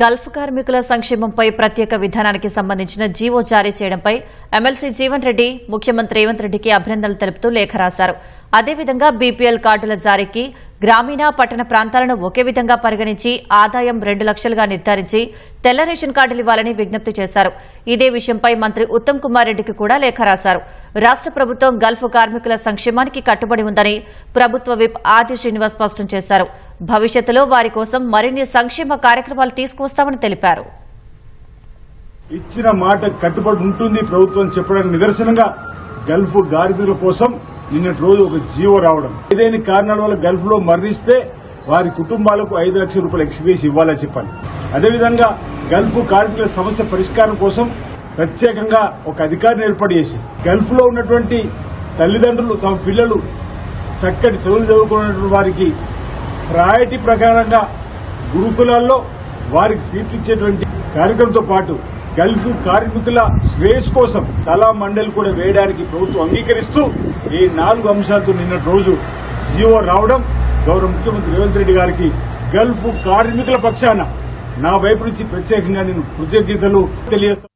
Gulf కార్మికుల సంక్షేమంపై ప్రత్యేక విధానానికి సంబంధించిన జీవో జారీ చేయడంపై ఎమ్మెల్సీ జీవన్ రెడ్డి ముఖ్యమంత్రి రేవంత్ రెడ్డికి అభినందనలు తెలుపుతూ లేఖ రాశారు. అదేవిధంగా బీపీఎల్ కార్డుల జారీకి గ్రామీణ పట్టణ ప్రాంతాలను ఒకే విధంగా పరిగణించి ఆదాయం రెండు లక్షలుగా నిర్ధారించి తెల్ల రేషన్ కార్డులు ఇవ్వాలని విజ్ఞప్తి చేశారు. ఇదే విషయంపై మంత్రి ఉత్తమ్ కుమార్ రెడ్డికి కూడా లేఖ రాశారు. రాష్ట ప్రభుత్వం గల్ఫ్ కార్మికుల సంక్షేమానికి కట్టుబడి ఉందని ప్రభుత్వ విప్ ఆది శ్రీనివాస్ స్పష్టం చేశారు. భవిష్యత్తులో వారి కోసం మరిన్ని సంక్షేమ కార్యక్రమాలు తీసుకువస్తామని తెలిపారు. ఇచ్చిన మాట కట్టుబడి ఉంటుంది ప్రభుత్వం చెప్పడానికి నిదర్శనంగా గల్ఫ్ కార్మికుల కోసం నిన్నటి రోజు ఒక జీవో రావడం. ఏదైనా కారణాల వల్ల గల్ఫ్లో మరణిస్తే వారి కుటుంబాలకు ఐదు లక్షల రూపాయలు ఎక్స్పీరియన్స్ ఇవ్వాలని చెప్పాలి. అదేవిధంగా గల్ఫ్ కార్మికుల సమస్య పరిష్కారం కోసం ప్రత్యేకంగా ఒక అధికారిని ఏర్పాటు చేసి గల్ఫ్లో ఉన్నటువంటి తల్లిదండ్రులు తమ పిల్లలు చక్కటి చదువులు చదువుకున్నటువంటి వారికి ప్రయారిటీ ప్రకారంగా గురుకులాల్లో వారికి సీట్లు ఇచ్చేటువంటి కార్యక్రమంతో పాటు గల్ఫ్ కార్మికుల శ్రేయస్ కోసం తలా మండలి కూడా వేయడానికి ప్రభుత్వం అంగీకరిస్తూ ఈ నాలుగు అంశాలతో నిన్నటి రోజు జీవో రావడం గౌరవ ముఖ్యమంత్రి రేవంత్ రెడ్డి గారికి గల్ఫ్ కార్మికుల పక్షాన నా వైపు నుంచి ప్రత్యేకంగా నేను కృతజ్ఞతలు తెలియజేస్తాను